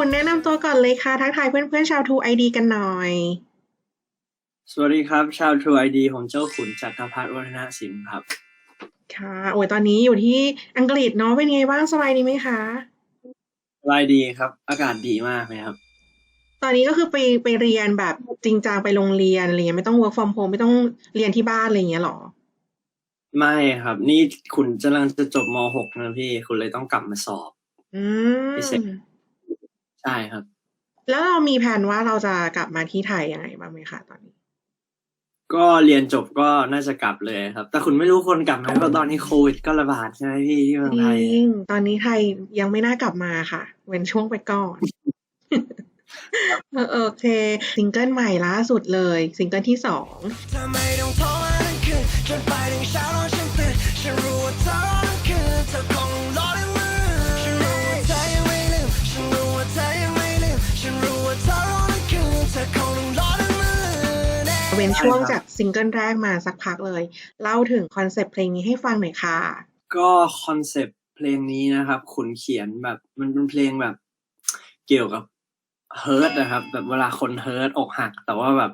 คุณแนะนำตัวก่อนเลยค่ะ ทักทายเพื่อนๆชาวทูไอดีกันหน่อย สวัสดีครับ ชาว True ID ของเจ้าขุนจักรพัฒน์วัฒนสิงห์ครับ ค่ะ โอ้ยตอนนี้อยู่ที่อังกฤษเนาะเป็นไงบ้างสบายดีไหมคะสบายดีครับ อากาศดีมากเลยครับ ตอนนี้ก็คือไปไปเรียนแบบจริงจังไปโรงเรียนอะไรเงี้ยไม่ต้อง work from home ไม่ต้องเรียนที่บ้านอะไรเงี้ยหรอไม่ครับ นี่ขุนกำลังจะจบม .6 นะพี่ คุณเลยต้องกลับมาสอบอืพิเศษม ใช่ครับ แล้วเรามีแผนว่าเราจะกลับมาที่ไทยยังไงบ้างไหมคะตอนนี้ ก็เรียนจบก็น่าจะกลับเลยครับ แต่คุณไม่รู้คนกลับไหมเพราะตอนนี้โควิดก็ระบาดใช่ไหมพี่ที่เมืองจไทยริงตอนนี้ไทยยังไม่น่ากลับมาค่ะ เว้นช่วงไปก่อนเออโอเคซิงเกิลใหม่ล่าสุดเลย ซิงเกิลที่สอง น่เว้นช่วงใช่ครับจากซิงเกิลแรกมาสักพักเลย เล่าถึงคอนเซปต์เพลงนี้ให้ฟังหน่อยค่ะ ก็คอนเซปต์เพลงนี้นะครับขุนเขียนแบบมันเป็นเพลงแบบ เกี่ยวกับเฮิร์ตนะครับ แบบเวลาคนเฮิร์ตอกหัก แต่ว่าแบบ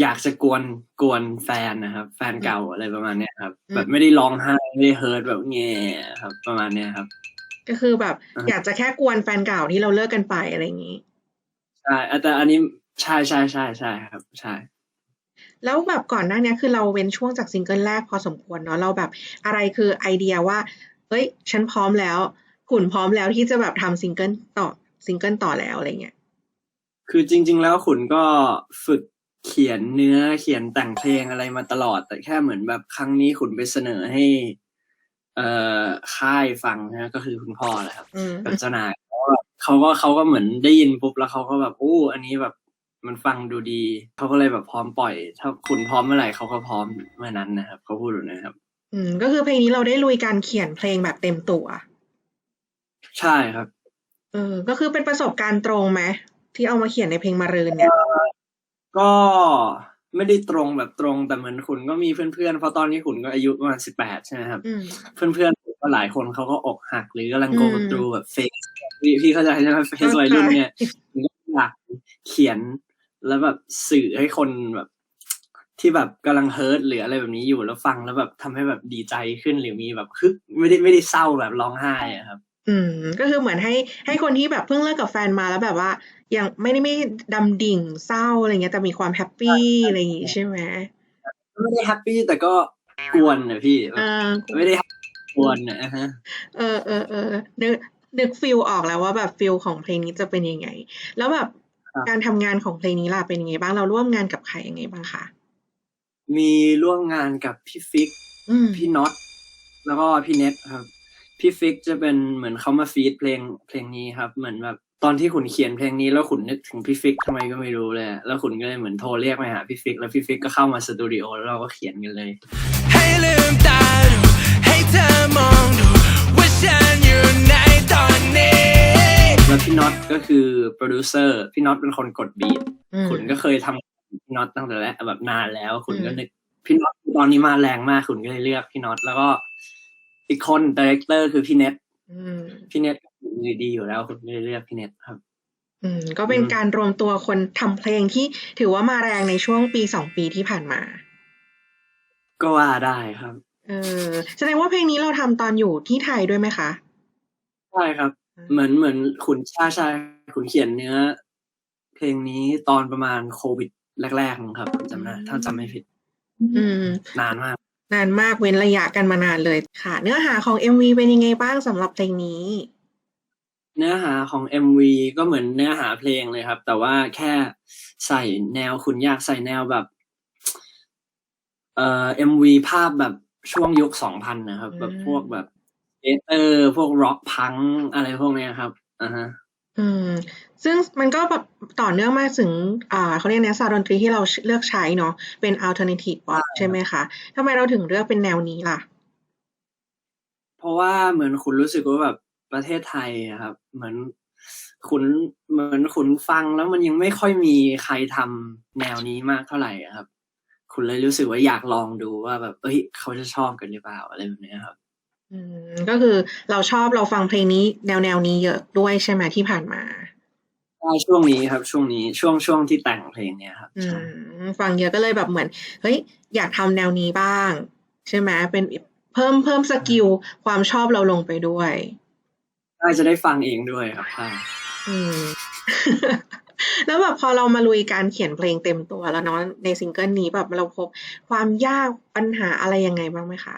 อยากจะกวนกวนแฟนนะครับ แฟนเก่าอะไรประมาณเนี้ยครับอืมแบบไม่ได้ร้องไห้ไม่ได้เฮิร์ตแบบแง่ครับ ประมาณเนี้ยครับ ก็คือแบบอ่าอยากจะแค่กวนแฟนเก่าที่เราเลิกกันไปอะไรอย่างนี้ใช่แต่อันนี้ใช่ใช่ใช่ใช่ครับ ใช่ แล้วแบบก่อนหน้านี้คือเราเว้นช่วงจากซิงเกิลแรกพอสมควรเนาะ เราแบบอะไรคือไอเดียว่า เฮ้ย ฉันพร้อมแล้ว ขุนพร้อมแล้วที่จะแบบทำซิงเกิลต่อซิงเกิลต่อแล้วอะไรเงี้ย คือจริง ๆ แล้วขุนก็ฝึกเขียนเนื้อเขียนแต่งเพลงอะไรมาตลอด แต่แค่เหมือนแบบครั้งนี้ขุนไปเสนอให้ เอ่อค่ายฟังนะก็คือคุณพ่อแหละครับอืมกับเจ้านายเขาก็เขาก็เขาก็เหมือนได้ยินปุ๊บแล้วเขาก็แบบอู้อันนี้แบบ มันฟังดูดีเขาก็เลยแบบพร้อมปล่อย ถ้าคุณพร้อมเมื่อไหร่เขาก็พร้อมเมื่อนั้นนะครับเขาพูดแบบนะครับ อืม ก็คือเพลงนี้เราได้ลุยการเขียนเพลงแบบเต็มตัว ใช่ครับ เออ ก็คือเป็นประสบการณ์ตรงไหมที่เอามาเขียนในเพลงมารืนเนี่ย ก็ไม่ได้ตรงแบบตรงแต่เหมือนคุณก็มีเพื่อนๆเพราะตอนนี้คุณก็อายุประมาณสิบแปดใช่ไหมครับอืมเพื่อนๆก็หลายคนเขาก็อกหักหรือกำลังอืม go through แบบเฟสพี่พี่เข้าใจใช่ไหมเฟสวัยรุ่นเนี่ยผมก็อยากเขียน แล้วแบบสื่อให้คนแบบที่แบบกำลังเฮิร์ตหรืออะไรแบบนี้อยู่แล้วฟังแล้วแบบทำให้แบบดีใจขึ้นหรือมีแบบคึกไม่ได้ไม่ได้เศร้าแบบร้องไห้อะครับ อืม ก็คือเหมือนให้ให้คนที่แบบเพิ่งเลิกกับแฟนมาแล้วแบบว่า ยังไม่ได้ไม่ดำดิ่งเศร้าอะไรเงี้ยแต่มีความแฮปปี้อะไรอย่างงี้ใช่ไหมไม่ได้แฮปปี้แต่ก็กวนนะพี่เออไม่ได้กวนนะฮะเออเออเออนึกนึกฟิลออกแล้วว่าแบบฟิลของเพลงนี้จะเป็นยังไง แล้วแบบครับ การทำงานของเพลงนี้ล่ะเป็นยังไงบ้างเราร่วมงานกับใครยังไงบ้างคะมีร่วมงานกับพี่ฟิกอืมพี่น็อตแล้วก็พี่เน็ตครับ พี่ฟิกจะเป็นเหมือนเขามาฟีดเพลงเพลงนี้ครับ เหมือนแบบตอนที่ขุนเขียนเพลงนี้แล้วขุนนึกถึงพี่ฟิกทำไมก็ไม่รู้เลยอะแล้วขุนก็เลยเหมือนโทรเรียกไปหาพี่ฟิก แล้วพี่ฟิกก็เข้ามาสตูดิโอแล้วเราก็เขียนกันเลย ให้ลืมตาดูให้เธอมองดูว่าฉันอยู่ในตอนนี้ แล้วพี่น็อตก็คือโปรดิวเซอร์พี่น็อตเป็นคนกดบีทอืมขุนก็เคยทำพี่น็อตตั้งแต่แรกแบบนานแล้วขุนก็อืมนึกพี่น็อตตอนนี้มาแรงมากขุนก็เลยเลือกพี่น็อตแล้วก็ อีกคนดีเรคเตอร์คือพี่เน็ตอืมพี่เน็ตมือดีอยู่แล้วขุนก็เลยเลือกพี่เน็ตครับ อืม ก็เป็นอืมการรวมตัวคนทำเพลงที่ถือว่ามาแรงในช่วงปีสองปีที่ผ่านมา ก็ว่าได้ครับ เออแสดงว่าเพลงนี้เราทำตอนอยู่ที่ไทยด้วยไหมคะใช่ครับ เหมือนเหมือนขุนชาชายขุนเขียนเนื้อ เพลงนี้ตอนประมาณโควิดแรกๆมั้งครับจำได้ถ้าจำไม่ผิด อืม นานมาก นานมากเว้นระยะกันมานานเลยค่ะ เนื้อหาของ MV เป็นยังไงบ้างสำหรับเพลงนี้ เนื้อหาของ MV ก็เหมือนเนื้อหาเพลงเลยครับ แต่ว่าแค่ใส่แนวขุนอยากใส่แนวแบบ เอ่อ MV ภาพแบบช่วงยุคสองพันนะครับอืมแบบพวกแบบ เอเตอร์พวกร็อกพังอะไรพวกเนี้ยครับอ่าฮะอืม ซึ่งมันก็แบบต่อเนื่องมาถึง อ่าเขาเรียกเนื้อซาวด์ดนตรีที่เราเลือกใช้เนาะเป็น alternative pop ใช่ไหมคะทำไมเราถึงเลือกเป็นแนวนี้ล่ะ เพราะว่าเหมือนคุณรู้สึกว่าแบบประเทศไทยอะครับ เหมือนคุณเหมือนคุณฟังแล้วมันยังไม่ค่อยมีใครทำแนวนี้มากเท่าไหร่อะครับ คุณเลยรู้สึกว่าอยากลองดูว่าแบบเอ้ย เขาจะชอบกันหรือเปล่าอะไรแบบเนี้ยครับ อืม ก็คือเราชอบเราฟังเพลงนี้แนวแนวนี้เยอะด้วยใช่ไหมที่ผ่านมา ใช่ช่วงนี้ครับ ช่วงนี้ช่วงช่วงที่แต่งเพลงเนี่ยครับอืใช่มฟังเยอะก็เลยแบบเหมือน เฮ้ย อยากทำแนวนี้บ้าง ใช่ไหมเป็นเพิ่มเพิ่มสกิลความชอบเราลงไปด้วยได้จะได้ฟังเองด้วยครับใช่อืม แล้วแบบพอเรามาลุยการเขียนเพลงเต็มตัวแล้วเนาะในซิงเกิลนี้แบบเราพบความยากปัญหาอะไรยังไงบ้างไหมคะ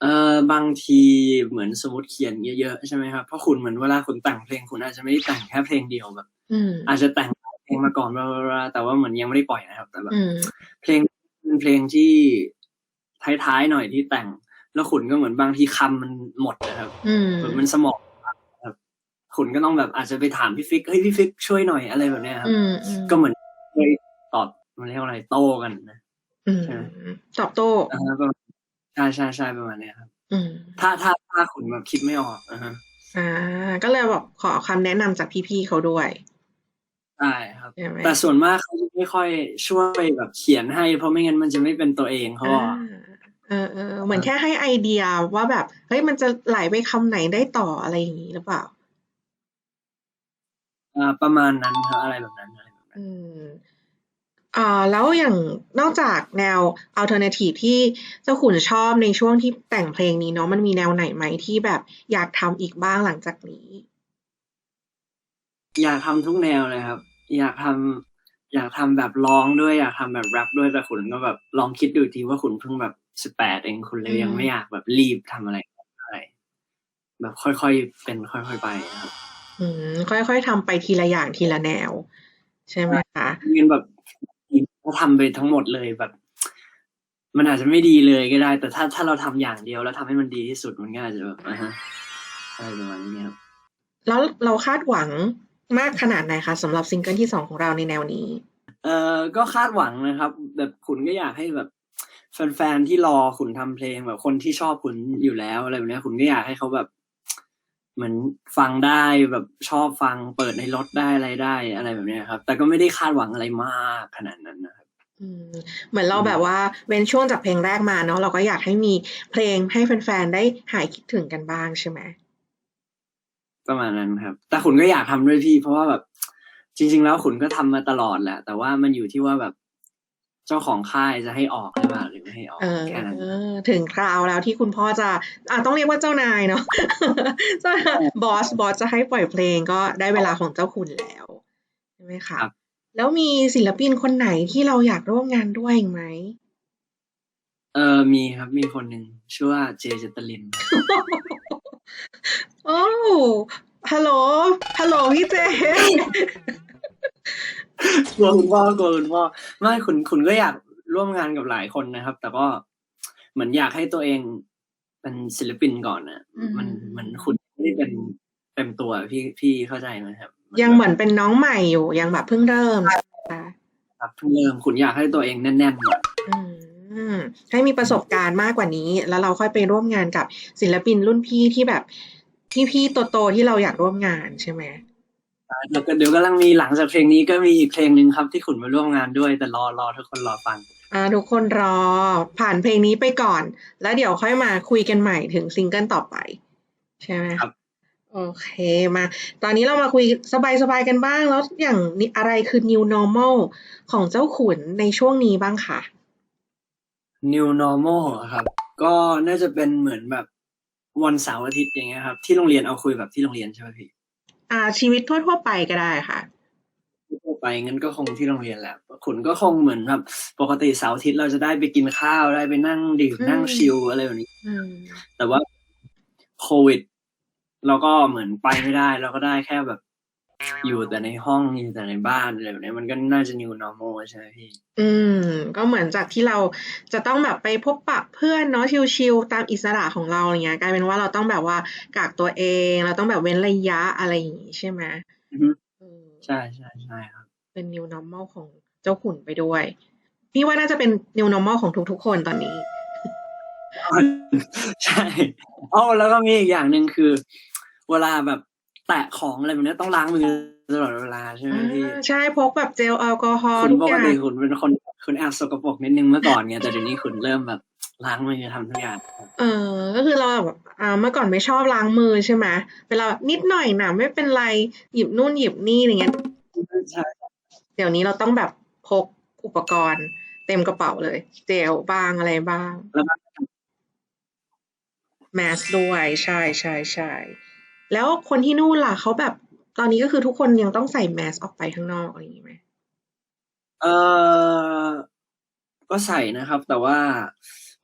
เอ่อบางทีเหมือนสมมติเขียนเยอะๆใช่ไหมครับเพราะคุณเหมือนเวลาคุณแต่งเพลงคุณอาจจะไม่ได้แต่งแค่เพลงเดียวแบบอืมอาจจะแต่งเพลงมาก่อนบลาบลาบลาแต่ว่าเหมือนยังไม่ได้ปล่อยนะครับ แต่แบบอืมเพลงเป็นเพลงที่ท้ายๆหน่อยที่แต่ง แล้วขุนก็เหมือนบางทีคำมันหมดนะครับอืมแบบมันสมองครับขุนก็ต้องแบบอาจจะไปถามพี่ฟิกเฮ้ยพี่ฟิกช่วยหน่อยอะไรแบบเนี้ยครับอืมอืมก็เหมือนเคยตอบมันเรียกว่าอะไรโต้กันนะอืมใช่ไหมตอบโต้อ่าประมาณ ใช่ใช่ใช่ประมาณเนี้ยครับ อืม ถ้าถ้าถ้าขุนแบบคิดไม่ออกอ่าฮะอ่า ก็เลยบอกขอคำแนะนำจากพี่ๆเขาด้วยใช่ครับ ใช่ไหมแต่ส่วนมากเขาจะไม่ค่อยช่วยแบบเขียนให้ เพราะไม่งั้นมันจะไม่เป็นตัวเองเขาบอก อ่าเออเออเหมือนแค่ให้ไอเดียว่าแบบ เฮ้ยมันจะไหลไปคำไหนได้ต่ออะไรอย่างนี้หรือเปล่า อ่าประมาณนั้นครับอะไรแบบนั้นอะไรแบบนั้น อืม อ่าแล้วอย่างนอกจากแนว alternative ที่เจ้าขุนชอบในช่วงที่แต่งเพลงนี้เนาะมันมีแนวไหนไหมที่แบบอยากทำอีกบ้างหลังจากนี้ อยากทำทุกแนวเลยครับ อยากทำอยากทำแบบร้องด้วยอยากทำแบบแรปด้วยแต่ขุนก็แบบลองคิดดูอีกทีว่าขุนเพิ่งแบบสิบแปดเองคุณเลยยังอืมไม่อยากแบบรีบทำอะไรอะไร แบบค่อยๆเป็นค่อยๆไปครับอืมค่อยๆทำไปทีละอย่างทีละแนว ใช่ไหมคะเงินแบบ ถ้าทำไปทั้งหมดเลยแบบ มันอาจจะไม่ดีเลยก็ได้ แต่ถ้าถ้าเราทำอย่างเดียวแล้วทำให้มันดีที่สุดมันก็อาจจะแบบอ่าฮะอะไรประมาณนี้ครับแล้วเราคาดหวังมากขนาดไหนคะสำหรับซิงเกิลที่สองของเราในแนวนี้ เออก็คาดหวังนะครับ แบบขุนก็อยากให้แบบแฟนๆที่รอขุนทำเพลงแบบคนที่ชอบขุนอยู่แล้วอะไรแบบเนี้ยขุนก็อยากให้เขาแบบ เหมือนฟังได้แบบชอบฟังเปิดในรถได้อะไรได้อะไรแบบเนี้ยครับ แต่ก็ไม่ได้คาดหวังอะไรมากขนาดนั้นนะครับอืมเหมือนเราแบบว่าเว้นช่วงจากเพลงแรกมาเนาะเราก็อยากให้มีเพลงให้แฟนๆได้หายคิดถึงกันบ้างใช่ไหมประมาณนั้นครับ แต่ขุนก็อยากทำด้วยพี่ เพราะว่าแบบจริง ๆ แล้วขุนก็ทำมาตลอดแหละแต่ว่ามันอยู่ที่ว่าแบบ เจ้าของค่ายจะให้ออกหรือเปล่าหรือไม่ให้ออกเออแค่นั้นถึงคราวแล้วที่คุณพ่อจะอะต้องเรียกว่าเจ้านายเนาะเจ้าบอสบอสจะให้ปล่อยเพลงก็ได้เวลาของเจ้าคุณแล้วใช่ไหมคะครับแล้วมีศิลปินคนไหนที่เราอยากร่วมงานด้วยอีกไหมเออมีครับมีคนหนึ่งชื่อว่าเจเจตลินโอ้ฮัลโหลฮัลโหลพี่เจ กลัวคุณพ่อกลัวคุณพ่อไม่คุณคุณก็อยากร่วมงานกับหลายคนนะครับ แต่ก็เหมือนอยากให้ตัวเองเป็นศิลปินก่อนนะอืมมันมันคุณไม่ได้เป็นเต็มตัวพี่พี่เข้าใจไหมครับ ยังเหมือนเป็นน้องใหม่อยู่ ยังแบบเพิ่งเริ่มใช่ไหมคะครับเพิ่งเริ่มคุณอยากให้ตัวเองแน่นๆก่อนอืมให้มีประสบการณ์มากกว่านี้ แล้วเราค่อยไปร่วมงานกับศิลปินรุ่นพี่ที่แบบพี่ๆโตๆที่เราอยากร่วมงานใช่ไหม แล้วก็เดี๋ยวกำลังมีหลังจากเพลงนี้ก็มีอีกเพลงหนึ่งครับที่ขุนมาร่วมงานด้วย แต่รอรอทุกคนรอฟังอ่าทุกคนรอผ่านเพลงนี้ไปก่อน แล้วเดี๋ยวค่อยมาคุยกันใหม่ถึงซิงเกิลต่อไป ใช่ไหมะครับโอเคมา ตอนนี้เรามาคุยสบายๆกันบ้าง แล้วอย่างนี้อะไรคือ new normal ของเจ้าขุนในช่วงนี้บ้างคะ New Normal อะครับ ก็น่าจะเป็นเหมือนแบบวันเสาร์อาทิตย์อย่างเงี้ยครับ ที่โรงเรียนเอาคุยแบบที่โรงเรียนใช่ไหมพี่ อ่า ชีวิตทั่วๆไปก็ได้ค่ะทั่วไปงั้นก็คงที่โรงเรียนแหละขุนก็คงเหมือนแบบปกติเสาร์อาทิตย์เราจะได้ไปกินข้าวได้ไปนั่งดื่มอืมนั่งชิลอะไรแบบนี้อืมแต่ว่าโควิดเราก็เหมือนไปไม่ได้ เราก็ได้แค่แบบ อยู่แต่ในห้องอยู่แต่ในบ้านอะไรแบบนี้มันก็น่าจะ new normal ใช่ไหมพี่ อืม ก็เหมือนจากที่เราจะต้องแบบไปพบปะเพื่อนเนาะชิลๆตามอิสระของเราอย่างเงี้ยกลายเป็นว่าเราต้องแบบว่ากักตัวเอง เราต้องแบบเว้นระยะอะไรอย่างงี้ใช่ไหมอือฮึเออใช่ใช่ใช่ครับ เป็น new normal ของเจ้าขุนไปด้วยพี่ว่าน่าจะเป็น new normal ของทุกๆคนตอนนี้ ใช่อ๋อแล้วก็มีอีกอย่างหนึ่งคือ เวลาแบบ แตะของอะไรแบบนี้ต้องล้างมือตลอดเวลาใช่ไหมพี่อ่าใช่พกแบบเจลแอลกอฮอล์คุณทุกปอกย่างติคุณเป็นคนคุณแอบสกปรกนิดนึงเมื่อก่อนไงแต่เดี๋ยวนี้คุณเริ่มแบบล้างมือทำทุกอย่างครับเออ ก็คือเราแบบอ่าเมื่อก่อนไม่ชอบล้างมือใช่ไหมเวลาแบบนิดหน่อยนะไม่เป็นไรหยิบนู่นหยิบนี่อะไรเงี้ยใช่เดี๋ยวนี้เราต้องแบบพกอุปกรณ์เต็มกระเป๋าเลย เจลบ้างอะไรบ้างแล้วก็แมสด้วยใช่ใช่ใช่ แล้วคนที่นู่นล่ะเขาแบบตอนนี้ก็คือทุกคนยังต้องใส่แมสออกไปข้างนอกอะไรอย่างงี้ไหมเออก็ใส่นะครับ แต่ว่า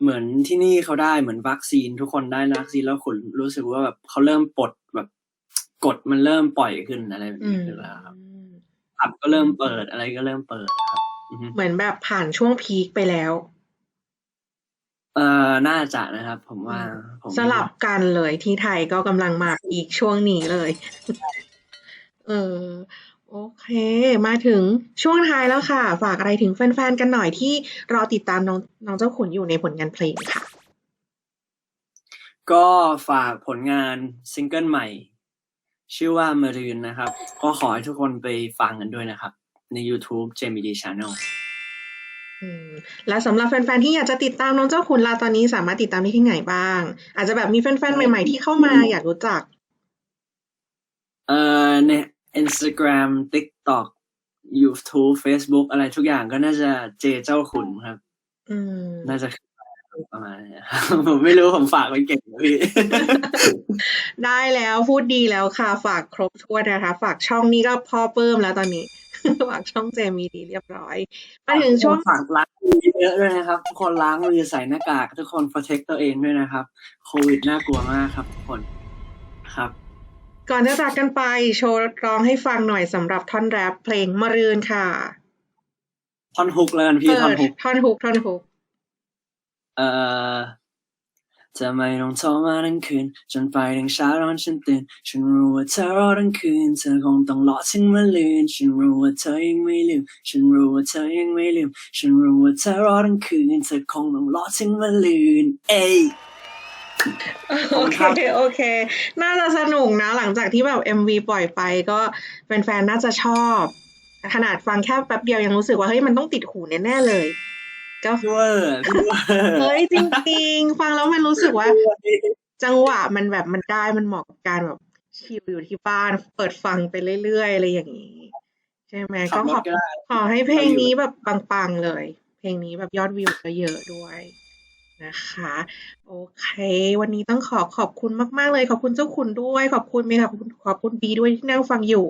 เหมือนที่นี่เขาได้เหมือนวัคซีน ทุกคนได้วัคซีนแล้วคุณรู้สึกว่าแบบเขาเริ่มปลดแบบกฎมันเริ่มปล่อยขึ้นอะไรแบบอืนี้มขึ้นแล้วครับผับก็เริ่มเปิดอะไรก็เริ่มเปิดครับอือฮึเหมือนแบบผ่านช่วงพีคไปแล้ว เออน่าจะนะครับ ผมว่าผมสลับกันเลยที่ไทยก็กำลังมาอีกช่วงนี้เลย เออโอเค มาถึงช่วงท้ายแล้วค่ะ ฝากอะไรถึงแฟนๆกันหน่อยที่รอติดตามน้องน้องเจ้าขุนอยู่ในผลงานเพลงค่ะ ก็ฝากผลงานซิงเกิลใหม่ ชื่อว่ามารืนนะครับ ก็ขอให้ทุกคนไปฟังกันด้วยนะครับ ใน YouTube JMD Channel อืม และสำหรับแฟนๆที่อยากจะติดตามน้องเจ้าขุนลาตอนนี้สามารถติดตามได้ที่ไหนบ้าง อาจจะแบบมีแฟนๆใหม่ๆที่เข้ามาอยากรู้จัก เอ่อใน Instagram TikTok YouTube Facebook อะไรทุกอย่างก็น่าจะเจเจ้าขุนครับอืมน่าจะขึ้นมาประมาณนี้ครับผมไม่รู้ผมฝากไว้เก่งนะพี่ ได้แล้วพูดดีแล้วค่ะ ฝากครบถ้วนนะคะ ฝากช่องนี้ก็พ่อเพิ่มแล้วตอนนี้ ฝากช่องเจมีดีเรียบร้อยมาถึงช่วงฝากล้างมือเยอะๆด้วยนะครับทุกคนล้างมือใส่หน้ากาก ทุกคน protect ตัวเองด้วยนะครับ โควิดน่ากลัวมากครับทุกคนครับ ก่อนจะจากกันไปโชว์ร้องให้ฟังหน่อยสำหรับท่อนแรปเพลงมะรืนค่ะ ท่อนฮุกแล้วกันพี่เปิท่อนดฮุกท่อนฮุกท่อนฮุกเอ่อ จะไม่ต้องโทรมาทั้งคืน จนไปถึงเช้าตอนฉันตื่น ฉันรู้ว่าเธอรอทั้งคืน เธอคงต้องรอถึงวันลืน ฉันรู้ว่าเธอยังไม่ลืม ฉันรู้ว่าเธอยังไม่ลืม ฉันรู้ว่าเธอรอทั้งคืน เธอคงต้องรอถึงวันลืน เอ้ยโอเค โอเค น่าจะสนุกนะ หลังจากที่แบบ MV ปล่อยไปก็แฟนๆ น่าจะชอบ ขนาดฟังแค่แป๊บเดียวยังรู้สึกว่า เฮ้ย มันต้องติดหูแน่ ๆ เลย ก็พี่เวอร์พี่เวอร์เฮ้ยจริงๆ ฟังแล้วมันรู้สึกว่า จังหวะมันแบบมันได้มันเหมาะกับการแบบชิลอยู่ที่บ้านเปิดฟังไปเรื่อยๆอะไรอย่างนี้ ใช่ไหมขัก็บรขอถก็ได้ขอให้เพลงนี้แบบปังๆเลย เพลงนี้แบบยอดวิวก็เยอะด้วยนะคะ โอเค วันนี้ต้องขอขอบคุณมาก ๆ เลย ขอบคุณเจ้าคุณด้วย ขอบคุณเมย์ขอบคุณขอบคุณบีด้วยที่นั่งฟังอยู่